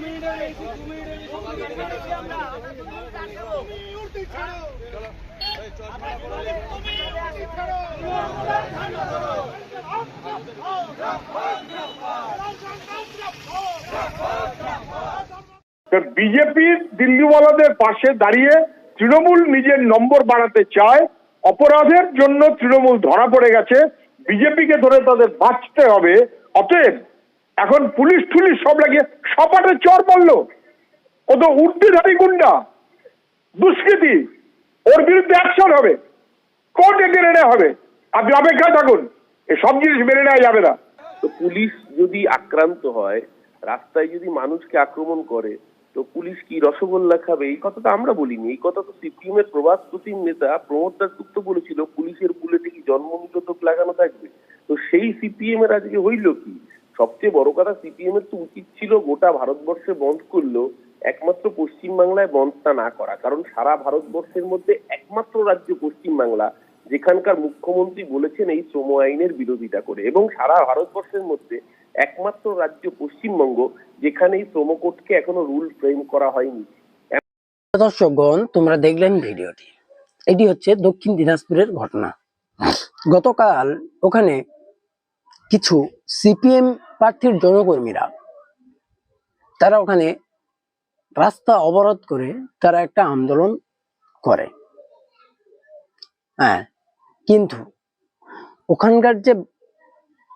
মিনিটের বেশি দু মিনিটের বেশি আমরা বিজেপি দিল্লিওয়ালাদের পাশে দাঁড়িয়ে তৃণমূল নিজের নম্বর বাড়াতে চায়, অপরাধের জন্য তৃণমূল ধরা পড়ে গেছে, বিজেপিকে ধরে তাদের বাঁচতে হবে। অতএব এখন পুলিশ টুলিশ সব লাগিয়ে সপাটে চর পড়ল ও তো উর্দিধারী গুন্ডা, দুষ্কৃতি। ওর বিরুদ্ধে অ্যাকশন হবে। কোর্টে মেনে নেওয়া হবে। আপনি অপেক্ষায় থাকুন। সব জিনিস মেনে নেওয়া যাবে না। তো পুলিশ যদি আক্রান্ত হয়, রাস্তায় যদি মানুষকে আক্রমণ করে, তো পুলিশ কি রসগোল্লা খাবে? এই কথা তো আমরা বলিনি। এই কথা তো সিপিএম এর প্রবাস প্রতিম নেতা প্রমোদ দাসগুপ্ত বলেছিল, পুলিশের বুলেটে কি জন্ম নিরোধক লাগানো থাকবে? তো সেই সিপিএম এর আজকে হইল কি? সবচেয়ে বড় কথা সিপিএম এর তো উচিত ছিল গোটা ভারতবর্ষে বন্ধ করল একমাত্র পশ্চিমবাংলায় বন্ধটা না করা, কারণ সারা ভারতবর্ষের মধ্যে একমাত্র রাজ্য পশ্চিমবাংলা, যেখানকার মুখ্যমন্ত্রী বলেছেন এই শ্রম আইনের বিরোধিতা করে। এবং সারা ভারতবর্ষের মধ্যে একমাত্র রাজ্য পশ্চিমবঙ্গ, যেখানে এই শ্রম কোর্টকে এখনও রুল ফ্রেম করা হয়নি। দর্শকগণ, তোমরা দেখলেন ভিডিওটি। এটি হচ্ছে দক্ষিণ দিনাজপুরের ঘটনা। গতকাল ওখানে কিছু সিপিএম প্রার্থীর জনকর্মীরা, তারা ওখানে রাস্তা অবরোধ করে তারা একটা আন্দোলন করে। হ্যাঁ কিন্তু ওখানকার যে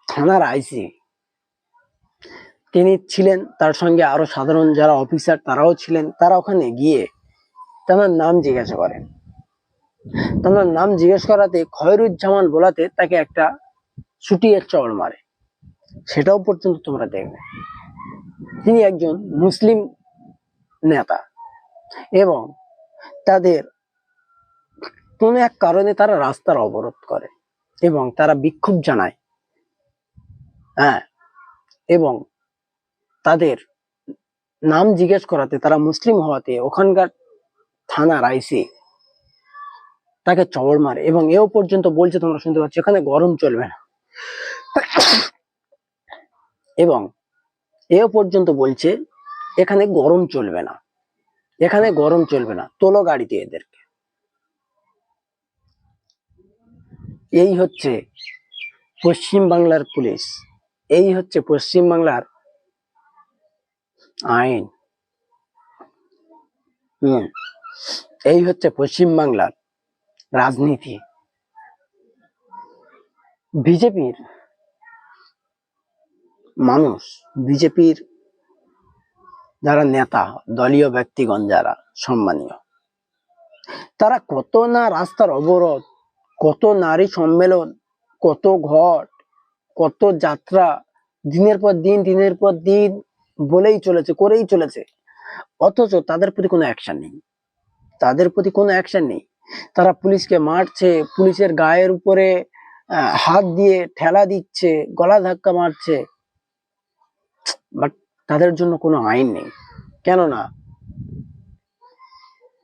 থানার আইসি, তিনি ছিলেন তার সঙ্গে আরও সাধারণ যারা অফিসার তারাও ছিলেন, তারা ওখানে গিয়ে তার নাম জিজ্ঞাসা করেন। তার নাম জিজ্ঞেস করাতে খয়রুজ্জামান বলাতে তাকে একটা ছুটিয়ে চড় মারে। সেটাও পর্যন্ত তোমরা দেখবে। তিনি একজন মুসলিম নেতা। এবং তাদের কোনো এক কারণে তারা রাস্তার অবরোধ করে এবং তারা বিক্ষোভ জানায়। হ্যাঁ এবং তাদের নাম জিজ্ঞেস করাতে তারা মুসলিম হওয়াতে ওখানকার থানার আইসি তাকে চবড় মারে এবং এও পর্যন্ত বলছে তোমরা শুনতে পাচ্ছ, এখানে গরম চলবে না। এবং এও পর্যন্ত বলছে এখানে গরম চলবে না। এখানে গরম চলবে না। তোলো গাড়িতে এদেরকে। এই হচ্ছে পশ্চিম বাংলার পুলিশ। এই হচ্ছে পশ্চিম বাংলার আইন। এই হচ্ছে পশ্চিম বাংলার রাজনীতি। বিজেপির মানুষ, বিজেপির যারা নেতা, দলীয় ব্যক্তিগণ যারা, সম্মানীয়। তারা কত না রাস্তার অবরোধ, কত নারী সম্মেলন, কত ঘট, কত যাত্রা, দিনের পর দিন, দিনের পর দিন বলেই চলেছে, করেই চলেছে। অথচ তাদের প্রতি কোনো অ্যাকশন নেই। তাদের প্রতি কোনো অ্যাকশন নেই। তারা পুলিশকে মারছে, পুলিশের গায়ের উপরে হাত দিয়ে ঠেলা দিচ্ছে, গলা ধাক্কা মারছে। বাট তাদের জন্য কোনো আইন নেই। কেননা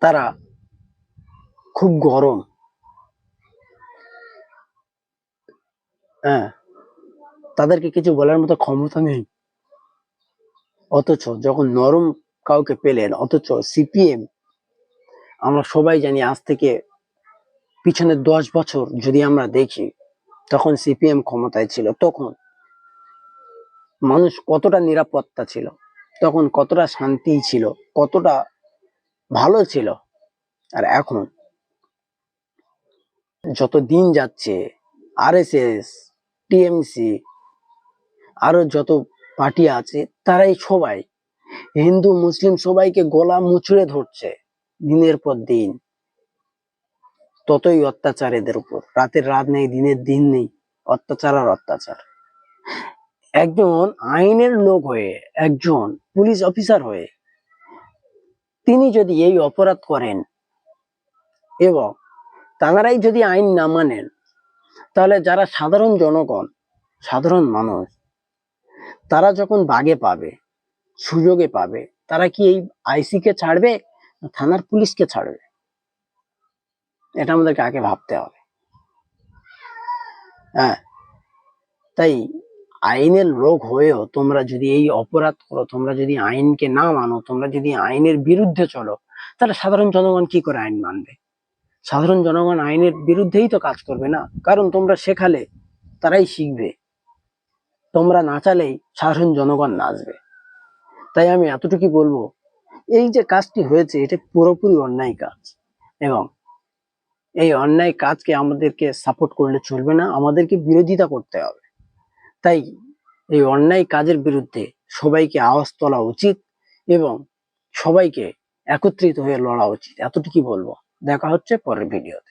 তারা খুব গরম। হ্যাঁ তাদেরকে কিছু বলার মতো ক্ষমতা নেই। অথচ যখন নরম কাউকে পেলেন, অথচ সিপিএম, আমরা সবাই জানি আজ থেকে পিছনে দশ বছর যদি আমরা দেখি, তখন সিপিএম ক্ষমতায় ছিল, তখন মানুষ কতটা নিরাপত্তা ছিল, তখন কতটা শান্তি ছিল, কতটা ভালো ছিল। আর এখন যত দিন যাচ্ছে, আরএসএস, টিএমসি আরও যত পার্টি আছে, তারাই সবাই, হিন্দু, মুসলিম সবাইকে গলা মুচড়ে ধরছে দিনের পর দিন। ততই অত্যাচার এদের উপর। রাতের রাত নেই, দিনের দিন নেই, অত্যাচার আর অত্যাচার। একজন আইনের লোক হয়ে, একজন পুলিশ অফিসার হয়ে তিনি যদি এই অপরাধ করেন এবং তাঁরাই যদি আইন না মানেন, তাহলে যারা সাধারণ জনগণ, সাধারণ মানুষ, তারা যখন বাগে পাবে, সুযোগে পাবে, তারা কি এই আইসি কে ছাড়বে থানার পুলিশকে ছাড়বে? এটা আমাদেরকে আগে ভাবতে হবে। হ্যাঁ তাই আইনের লোক হয়েও তোমরা যদি এই অপরাধ করো, তোমরা যদি আইনকে না মানো, তোমরা যদি আইনের বিরুদ্ধে চলো, তাহলে সাধারণ জনগণ কি করে আইন মানবে? সাধারণ জনগণ আইনের বিরুদ্ধেই তো কাজ করবে না। কারণ তোমরা শেখালে, তারাই শিখবে। তোমরা নাচালেই সাধারণ জনগণ নাচবে। তাই আমি এতটুকু বলব, এই যে কাজটি হয়েছে, এটা পুরোপুরি অন্যায় কাজ। এবং এই অন্যায় কাজকে আমাদেরকে সাপোর্ট করলে চলবে না, আমাদেরকে বিরোধিতা করতে হবে। তাই এই অন্যায় কাজের বিরুদ্ধে সবাইকে আওয়াজ তোলা উচিত এবং সবাইকে একত্রিত হয়ে লড়া উচিত। এতটুকুই বলব। দেখা হচ্ছে পরের ভিডিওতে।